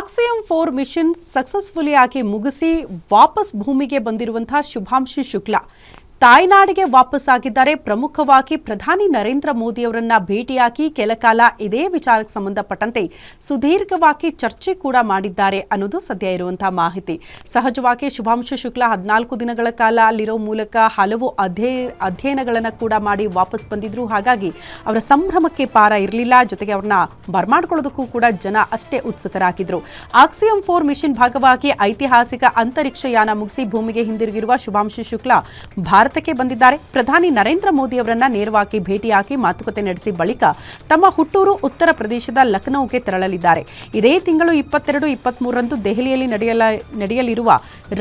Axiom four mission successfully ಆಗಿ ಮುಗಿಸಿ ವಾಪಸ್ ಭೂಮಿಗೆ ಬಂದಿರುವಂತಹ ಶುಭಾಂಶು ಶುಕ್ಲಾ. ತಾಯ್ನಾಡಿಗೆ ವಾಪಸ್ಸಾಗಿದ್ದಾರೆ. ಪ್ರಮುಖವಾಗಿ ಪ್ರಧಾನಿ ನರೇಂದ್ರ ಮೋದಿಯವರನ್ನ ಭೇಟಿಯಾಗಿ ಕೆಲಕಾಲ ಇದೇ ವಿಚಾರಕ್ಕೆ ಸಂಬಂಧಪಟ್ಟಂತೆ ಸುದೀರ್ಘವಾಗಿ ಚರ್ಚೆ ಕೂಡ ಮಾಡಿದ್ದಾರೆ ಅನ್ನೋದು ಸದ್ಯ ಇರುವಂತಹ ಮಾಹಿತಿ. ಸಹಜವಾಗಿ ಶುಭಾಂಶು ಶುಕ್ಲಾ ಹದಿನಾಲ್ಕು ದಿನಗಳ ಕಾಲ ಅಲ್ಲಿರೋ ಮೂಲಕ ಹಲವು ಅಧ್ಯಯ ಅಧ್ಯಯನಗಳನ್ನು ಕೂಡ ಮಾಡಿ ವಾಪಸ್ ಬಂದಿದ್ರು. ಹಾಗಾಗಿ ಅವರ ಸಂಭ್ರಮಕ್ಕೆ ಪಾರ ಇರಲಿಲ್ಲ. ಜೊತೆಗೆ ಅವ್ರನ್ನ ಬರ್ಮಾಡ್ಕೊಳ್ಳೋದಕ್ಕೂ ಕೂಡ ಜನ ಅಷ್ಟೇ ಉತ್ಸುಕರಾಗಿದ್ರು. ಆಕ್ಸಿಯಂ ಫೋರ್ ಮಿಷನ್ ಭಾಗವಾಗಿ ಐತಿಹಾಸಿಕ ಅಂತರಿಕ್ಷ ಯಾನ ಮುಗಿಸಿ ಭೂಮಿಗೆ ಹಿಂದಿರುಗಿರುವ ಶುಭಾಂಶು ಶುಕ್ಲಾ ಭಾರತಕ್ಕೆ ಬಂದಿದ್ದಾರೆ. ಪ್ರಧಾನಿ ನರೇಂದ್ರ ಮೋದಿ ಅವರನ್ನ ನೇರವಾಗಿ ಭೇಟಿಯಾಗಿ ಮಾತುಕತೆ ನಡೆಸಿ ಬಳಿಕ ತಮ್ಮ ಹುಟ್ಟೂರು, ಉತ್ತರ ಪ್ರದೇಶದ ಲಖನೌಗೆ ತೆರಳಲಿದ್ದಾರೆ. ಇದೇ ತಿಂಗಳು ಇಪ್ಪತ್ತೆರಡು, ಇಪ್ಪತ್ಮೂರರಂದು ದೆಹಲಿಯಲ್ಲಿ ನಡೆಯಲ, ನಡೆಯಲಿರುವ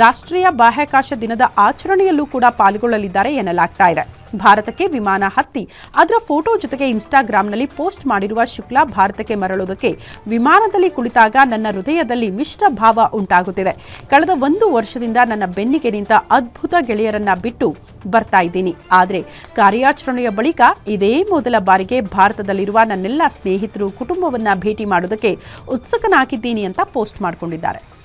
ರಾಷ್ಟ್ರೀಯ ಬಾಹ್ಯಾಕಾಶ ದಿನದ ಆಚರಣೆಯಲ್ಲೂ ಕೂಡ ಪಾಲ್ಗೊಳ್ಳಲಿದ್ದಾರೆ ಎನ್ನಲಾಗ್ತಾ ಇದೆ. ಭಾರತಕ್ಕೆ ವಿಮಾನ ಹತ್ತಿ. ಅದರ ಫೋಟೋ ಜೊತೆಗೆ ಇನ್ಸ್ಟಾಗ್ರಾಂನಲ್ಲಿ ಪೋಸ್ಟ್ ಮಾಡಿರುವ ಶುಕ್ಲಾ ಭಾರತಕ್ಕೆ ಮರಳುವುದಕ್ಕೆ ವಿಮಾನದಲ್ಲಿ ಕುಳಿತಾಗ ನನ್ನ ಹೃದಯದಲ್ಲಿ ಮಿಶ್ರ ಭಾವ ಉಂಟಾಗುತ್ತಿದೆ. ಕಳೆದ ಒಂದು ವರ್ಷದಿಂದ ನನ್ನ ಬೆನ್ನಿಗೆ ನಿಂತ ಅದ್ಭುತ ಗೆಳೆಯರನ್ನ ಬಿಟ್ಟು ಬರ್ತಾ ಇದ್ದೀನಿ. ಆದರೆ ಕಾರ್ಯಾಚರಣೆಯ ಬಳಿಕ ಇದೇ ಮೊದಲ ಬಾರಿಗೆ ಭಾರತದಲ್ಲಿರುವ ನನ್ನೆಲ್ಲ ಸ್ನೇಹಿತರು ಕುಟುಂಬವನ್ನ ಭೇಟಿ ಮಾಡೋದಕ್ಕೆ ಉತ್ಸುಕನಾಗಿದ್ದೀನಿ ಅಂತ ಪೋಸ್ಟ್ ಮಾಡಿಕೊಂಡಿದ್ದಾರೆ.